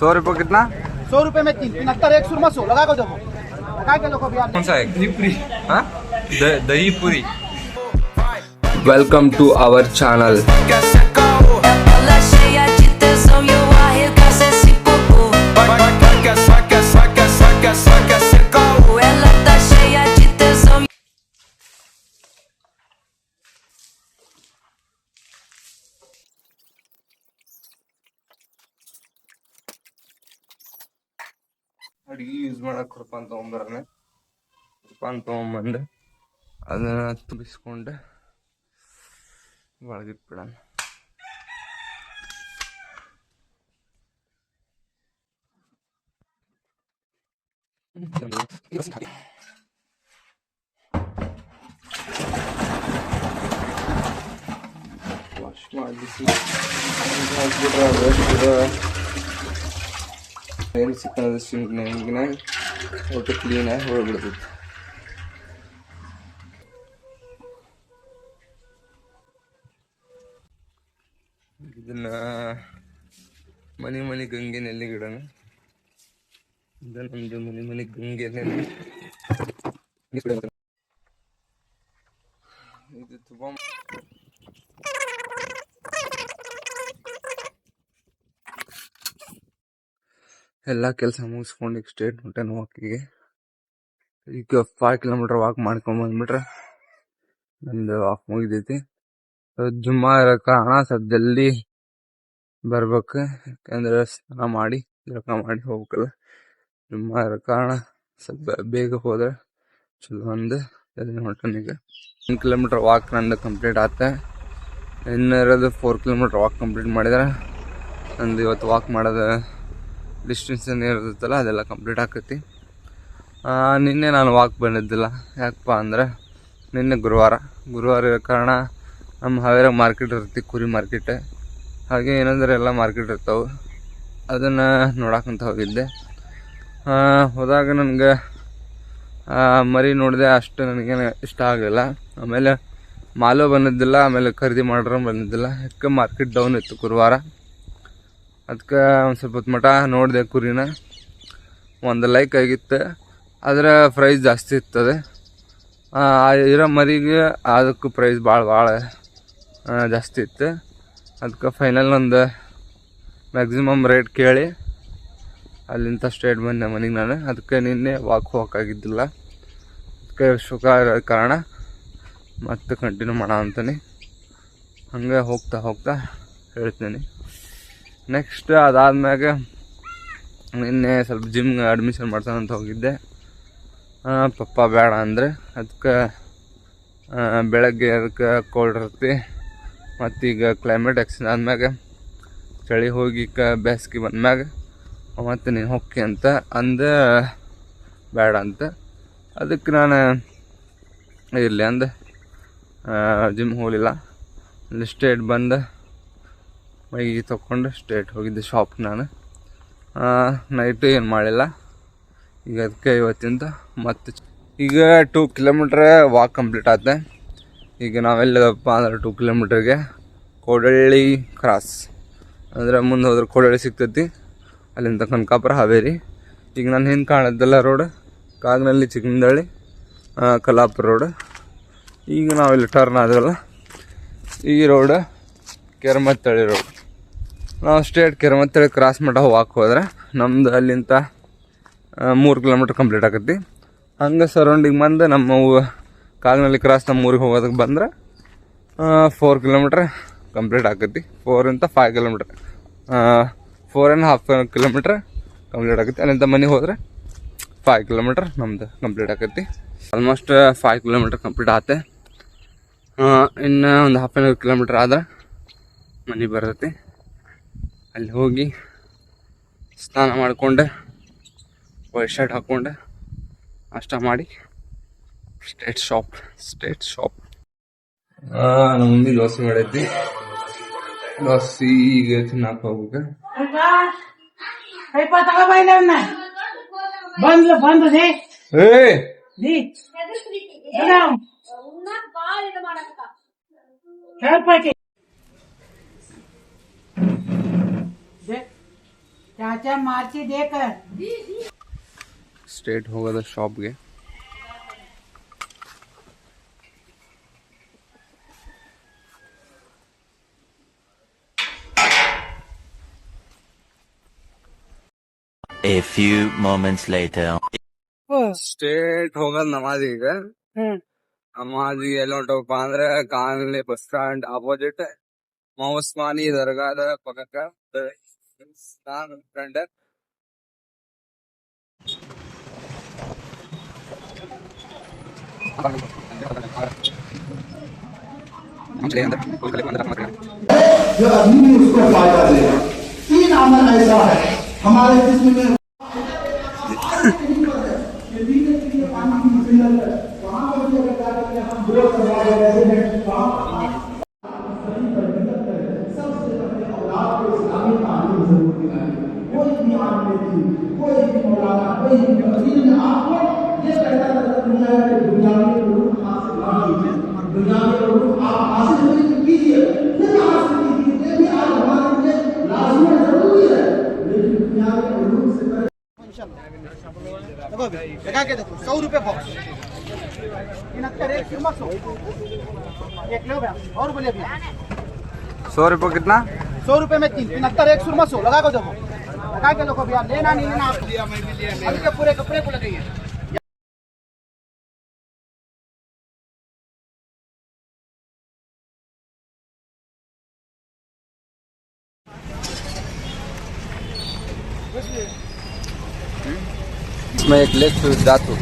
सौ रुपये कितना? सौ रुपये में तीन तिहत्तर एक सुरमा सौ लगा को देखो लगा के देखो भैया कौन सा है? दही पूरी हाँ दही पूरी वेलकम टू आवर चैनल ಮಾಡಕ್ ಕುರ್ಪಾನ್ ತೊಗೊಂಬರನೆ ಕುರ್ಪಾನ್ ತೊಗೊಂಬಂದು ಅದನ್ನ ತುಂಬಿಸ್ಕೊಂಡು ಒಳಗಿಟ್ಬಿಡಣ. ವಾಶ್ ಮಾಡಿಸಿ ಒಟ್ಟು ಕ್ಲೀನಾಗಿ ಹೋಗ್ಬಿಡ್ತೈತಿ. ಇದನ್ನ ಮನೆ ಮನಿ ಗಂಗೆ ನೆಲ್ಲಿ ಗಿಡನ. ಇದು ನಮ್ದು ಮನಿ ಮನಿ ಗಂಗೆ ನೆಲ್ಲಿ. ಇದು ತುಂಬ ಎಲ್ಲ ಕೆಲಸ ಮುಗಿಸ್ಕೊಂಡು ಸ್ಟೇಟ್ ಹೊಂಟೇನು ವಾಕಿಗೆ. ಈಗ ಫೈವ್ ಕಿಲೋಮೀಟ್ರ್ ವಾಕ್ ಮಾಡ್ಕೊಂಡು ಬಂದ್ಬಿಟ್ರೆ ನಂದು ವಾಕ್ ಮುಗಿದೈತಿ. ಜುಮ್ಮಾ ಇರೋ ಕಾರಣ ಸ್ವಲ್ಪ ಜಲ್ದಿ ಬರ್ಬೇಕು. ಯಾಕಂದ್ರೆ ಸ್ನಾನ ಮಾಡಿ ಜಳಕ ಮಾಡಿ ಹೋಗ್ಬೇಕಲ್ಲ. ಜುಮ್ಮಾ ಇರೋ ಕಾರಣ ಸ್ವಲ್ಪ ಬೇಗ ಹೋದ್ರೆ ಚಲೋ ಅಂದು ಜಲ್ದಿ ಹೊಂಟನ್ ಈಗ. ಕಿಲೋಮೀಟರ್ ವಾಕ್ ನಂದು ಕಂಪ್ಲೀಟ್ ಆತ. ಇನ್ನೂ ಇರೋದು ಫೋರ್ ಕಿಲೋಮೀಟ್ರ್ ವಾಕ್ ಕಂಪ್ಲೀಟ್ ಮಾಡಿದ್ರೆ. ನಂದು ಇವತ್ತು ವಾಕ್ ಮಾಡೋದು ಡಿಸ್ಟೆನ್ಸ್ ಏನು ಇರುತ್ತಲ್ಲ, ಅದೆಲ್ಲ ಕಂಪ್ಲೀಟ್ ಆಕೈತಿ. ನಿನ್ನೆ ನಾನು ವಾಕ್ ಬಂದಿದ್ದಿಲ್ಲ. ಯಾಕಪ್ಪ ಅಂದ್ರೆ, ನಿನ್ನೆ ಗುರುವಾರ. ಗುರುವಾರ ಇರೋ ಕಾರಣ ನಮ್ಮ ಹಾವೇರಾಗ ಮಾರ್ಕೆಟ್ ಇರುತ್ತೆ, ಕುರಿ ಮಾರ್ಕೆಟ್ ಹಾಗೆ ಏನಂದ್ರೆ ಎಲ್ಲ ಮಾರ್ಕೆಟ್ ಇರ್ತಾವೆ. ಅದನ್ನು ನೋಡಕ್ಕಂತ ಹೋಗಿದ್ದೆ. ಹೋದಾಗ ನನಗೆ ಮರಿ ನೋಡಿದೆ ಅಷ್ಟು ನನಗೇನು ಇಷ್ಟ ಆಗಲಿಲ್ಲ. ಆಮೇಲೆ ಮಾಲು ಬಂದಿದ್ದಿಲ್ಲ, ಆಮೇಲೆ ಖರೀದಿ ಮಾಡ್ರೂ ಬಂದಿದ್ದಿಲ್ಲ. ಯಾಕೆ ಮಾರ್ಕೆಟ್ ಡೌನ್ ಇತ್ತು ಗುರುವಾರ? ಅದಕ್ಕೆ ಒಂದು ಸ್ವಲ್ಪ ಹೊತ್ತು ಮಟ ನೋಡಿದೆ ಕುರಿನ. ಒಂದು ಲೈಕ್ ಆಗಿತ್ತು. ಅದರ ಪ್ರೈಸ್ ಜಾಸ್ತಿ ಇರ್ತದೆ ಇರೋ ಮರಿಗೆ ಅದಕ್ಕೂ ಪ್ರೈಸ್ ಭಾಳ ಭಾಳ ಜಾಸ್ತಿ ಇತ್ತು. ಅದಕ್ಕೆ ಫೈನಲ್ ಒಂದು ಮ್ಯಾಕ್ಸಿಮಮ್ ರೇಟ್ ಕೇಳಿ. ಅಲ್ಲಿಂದ ಸ್ಟ್ರೇಟ್ ಬಂದೆ ಮನೆಗೆ ನಾನು. ಅದಕ್ಕೆ ನಿನ್ನೆ ವಾಕ್ ಹೋಗೋಕ್ಕಾಗಿದ್ದಿಲ್ಲ ಅದಕ್ಕೆ ಶುಕ ಇರೋ ಕಾರಣ ಮತ್ತೆ ಕಂಟಿನ್ಯೂ ಮಾಡೋ ಅಂತಾನೆ ಹಂಗೆ ಹೋಗ್ತಾ ಹೋಗ್ತಾ ಹೇಳ್ತೀನಿ. ನೆಕ್ಸ್ಟ್ ಅದಾದ್ಮ್ಯಾಗ ನಿನ್ನೆ ಸ್ವಲ್ಪ ಜಿಮ್ಗೆ ಅಡ್ಮಿಷನ್ ಮಾಡ್ಸೋಣಂತ ಹೋಗಿದ್ದೆ. ಆ, ಪಪ್ಪ ಬೇಡ ಅಂದರೆ ಅದಕ್ಕೆ ಬೆಳಗ್ಗೆ ಅದಕ್ಕೆ ಕೋಲ್ಡ್ ಇರುತ್ತೆ. ಮತ್ತೀಗ ಕ್ಲೈಮೇಟ್ ಎಕ್ಸ್ಚೇಂಜ್ ಆದ್ಮ್ಯಾಗ ಚಳಿ ಹೋಗಿ ಕ ಬೇಸಿಗೆ ಬಂದ್ಮ್ಯಾಗ ಮತ್ತು ನೀನು ಹೊಕ್ಕಿ ಅಂತ ಅಂದ ಬೇಡ ಅಂತ. ಅದಕ್ಕೆ ನಾನು ಇರಲಿ ಅಂದೆ. ಜಿಮ್ ಹೋಗಲಿಲ್ಲ. ಅಲ್ಲಿ ಸ್ಟೇಟ್ ಬಂದು. ಮೈಗೆ ತೊಗೊಂಡು ಸ್ಟ್ರೇಟ್ ಹೋಗಿದ್ದೆ ಶಾಪ್ ನಾನು. ನೈಟು ಏನು ಮಾಡಿಲ್ಲ. ಈಗ ಅದಕ್ಕೆ ಇವತ್ತಿಂದ ಮತ್ತೆ ಈಗ ಟೂ ಕಿಲೋಮೀಟ್ರ್ ವಾಕ್ ಕಂಪ್ಲೀಟ್ ಆಯ್ತೆ ಈಗ ನಾವೆಲ್ಲಪ್ಪ ಅಂದ್ರೆ ಟೂ ಕಿಲೋಮೀಟ್ರಿಗೆ ಕೋಡಳ್ಳಿ ಕ್ರಾಸ್ ಅಂದರೆ ಮುಂದೆ ಹೋದ್ರೆ ಕೋಡಳ್ಳಿ ಸಿಗ್ತೈತಿ. ಅಲ್ಲಿಂದ ಕನಕಾಪುರ, ಹಾವೇರಿ. ಈಗ ನಾನು ಹಿಂದೆ ಕಾಣದ್ದೆಲ್ಲ ರೋಡ್ ಕಾಗ್ನಲ್ಲಿ ಚಿಕ್ಕಂದಳ್ಳಿ ಕಲಾಪುರ ರೋಡ್ ಈಗ ನಾವಿಲ್ಲಿ ಟರ್ನ್ ಆದವಲ್ಲ, ಈ ರೋಡ್ ಕೆರಮತ್ತಳ್ಳಿ ರೋಡ್ ನಾವು ಸ್ಟೇಟ್ ಕೆರಮತ್ತಳ್ಳಿ ಕ್ರಾಸ್ ಮಟ್ಟ ಹೋಗಕ್ಕೆ ಹೋದ್ರೆ ನಮ್ದು ಅಲ್ಲಿಂದ ಮೂರು ಕಿಲೋಮೀಟ್ರ್ ಕಂಪ್ಲೀಟ್ ಆಗತ್ತೆ ಹಂಗೆ ಸರೌಂಡಿಂಗ್ ಬಂದು ನಮ್ಮ ಕಾಲ್ನಲ್ಲಿ ಕ್ರಾಸ್ ನಮ್ಮ ಊರಿಗೆ ಹೋಗೋದಕ್ಕೆ ಬಂದ್ರೆ ಫೋರ್ ಕಿಲೋಮೀಟ್ರ್ ಕಂಪ್ಲೀಟ್ ಆಕತಿ. ಫೋರಿಂದ five kilometre four and half kilometre complete ಆಗತ್ತೆ ಅಲ್ಲಿಂದ ಮನೆಗೆ ಹೋದರೆ ಫೈವ್ ಕಿಲೋಮೀಟ್ರ್ ನಮ್ದು ಕಂಪ್ಲೀಟ್ ಆಗತ್ತೆ ಆಲ್ಮೋಸ್ಟ್ ಫೈವ್ ಕಿಲೋಮೀಟ್ರ್ ಕಂಪ್ಲೀಟ್ ಆತೆ. ಇನ್ನು ಒಂದು ಹಾಫ್ ಆ್ಯನ್ ಅವರ್ ಕಿಲೋಮೀಟ್ರ್ ಆದ್ರೆ ಮನೆ ಬರ್ತೈತಿ. ಅಲ್ಲಿ ಹೋಗಿ ಸ್ನಾನ ಮಾಡಿಕೊಂಡು ವೈಟ್ ಶರ್ಟ್ ಹಾಕ್ಕೊಂಡು ನಾಷ್ಟ ಮಾಡಿ ಸ್ಟೇಟ್ ಶಾಪ್ ಸ್ಟೇಟ್ ಶಾಪ್ ನಮ್ಮ ಮಮ್ಮಿ ದೋಸೆ ಮಾಡೈತಿ ದೋಸೆ ಈಗ ತಿನ್ನಕ್ಕೆ ಹೋಗ್ಬೇಕು ಕೈಪ ತಗೋಬೈಲವನ್ನ ಬಂದ್ಲ ಬಂದು ದೇ ಏ ದಿ ಹೇಳ್ಪಾಕಿ ಚಾಚಾ ಮಾರ್ಚಿ ದೇಕ ಸ್ಟ್ರೇಟ್ ಹೋಗೋದ ಶಾಪ್ಗೆ A few moments later. Straight ಹೋಗೋದ್ ನಮಾಜಿಗೆ ನಮಾಜಿಗೆ ಎಲ್ಲಿ ಹೊಂಟವಪ್ಪ ಅಂದ್ರೆ colony bus stand opposite ಮೌಸ್ಮಾನಿ ದರ್ಗಾದ ಪಕ್ಕಕ್ಕ friends, हम चले अंदर अंदर जो अभी भी उसको फ़ायदा देगा तीन अमल ऐसा है। हमारे जिसमें कोई भी आदमी थी कोई भी मौलाना कोई भी में आपको ये कहता था दुनिया के दुनियावी उलूम हासिल ना कीजिए दुनियावी उलूम आप हासिल कीजिए। नहीं हासिल कीजिए ये भी आज हमारे लिए लाजमी और ज़रूरी है। लेकिन दुनियावी उलूम से देखो अभी, लगा के देखो सौ रुपए बॉक्स। इनहत्तर एक फिर सौ। एक लो भैया और बोले भैया सौ रुपये कितना? सौ रुपए में तीन इनहत्तर एक सुरमा सौ लगा को देखो लगा के भैया लेना नहीं लेना अभी के पूरे कपड़े को लगाइए। इसमें एक लेग पीस धातु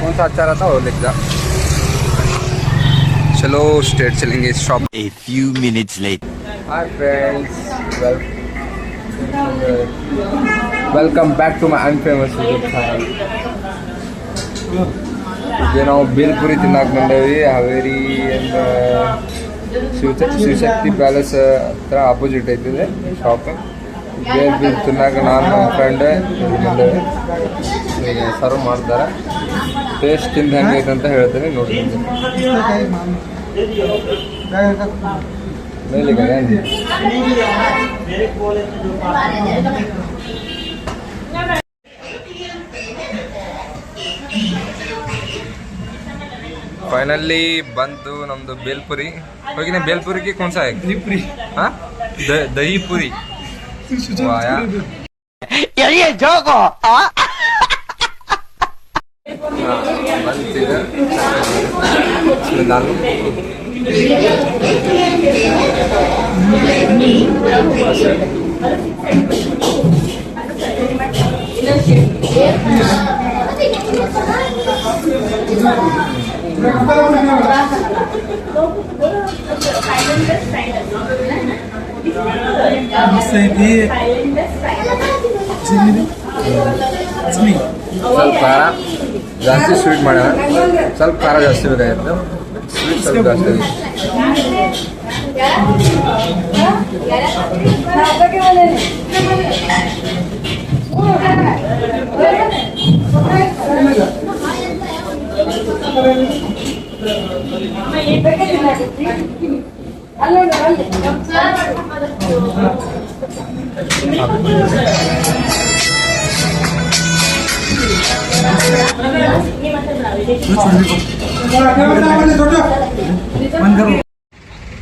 कौन सा अच्छा रहता है वो लेग जा। ಚಲೋ state selling is shop a few minutes late hi friends well welcome back to my unfamous ಇದು ನಾವು ಬೇಲ್ಪುರಿ ತಿನ್ನಕ್ಕೆ ಬಂದೇವಿ ಹಾವೇರಿ ಅಂಡ್ ಶಿವ ಶಿವಶಕ್ತಿ ಪ್ಯಾಲೇಸ್ ಹತ್ರ ಆಪೋಸಿಟ್ ಐತಿದೆ ಶಾಪ್ ಬೇಲ್ ಬೀಲ್ ತಿನ್ನಾಕ ನಾನು ಫ್ರೆಂಡ್ ಬಂದೇವಿ ಸರ್ವ್ ಮಾಡ್ತಾರೆ. ಟೇಸ್ಟ್ ತಿಂದ ಹೆಂಗೈತೆ ಅಂತ ಹೇಳ್ತೀನಿ ನೋಡಿ ಫೈನಲಿ ಬಂತು ನಮ್ದು ಬೇಲ್ಪುರಿ. ಹೋಗಿನ ಬೇಲ್ಪುರಿಗೆ ಕೊನ್ಸ ಹಾ? Dahi puri. tengah bantu kan sebentar Terima kasih. जास्त स्वीट मा स्वल खार जास्ती बे स्वीट स्वल जास्त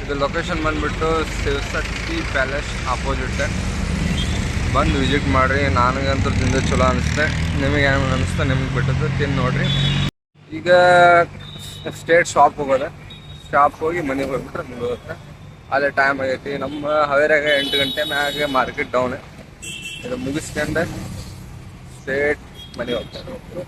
ಇದು ಲೊಕೇಶನ್ ಬಂದ್ಬಿಟ್ಟು ಶಿವಶಕ್ತಿ ಪ್ಯಾಲೇಸ್ ಆಪೋಸಿಟ್ ಬಂದು ವಿಸಿಟ್ ಮಾಡಿರಿ, ನನಗಂತೂ ತಿಂದ ಚಲೋ ಅನಿಸುತ್ತೆ. ನಿಮಗೆ ಏನು ಅನಿಸ್ತಾ ನಿಮ್ಗೆ ಬಿಟ್ಟದ್ದು, ತಿಂದು ನೋಡ್ರಿ. ಈಗ ಸ್ಟೇಟ್ ಶಾಪ್ ಹೋಗೋದ. ಶಾಪ್ ಹೋಗಿ ಮನೆಗೆ ಹೋಗ್ಬಿಟ್ರೆ ಹೋಗುತ್ತೆ. ಅಲ್ಲೇ ಟೈಮ್ ಆಗೈತಿ. ನಮ್ಮ ಹವೇರಾಗ ಎಂಟು ಗಂಟೆ ಮ್ಯಾಗೆ ಮಾರ್ಕೆಟ್ ಡೌನ್ ಇದು ಮುಗಿಸ್ಕೊಂಡೆ. ಸ್ಟೇಟ್ ಮನೆಗೆ ಹೋಗ್ತಾರೆ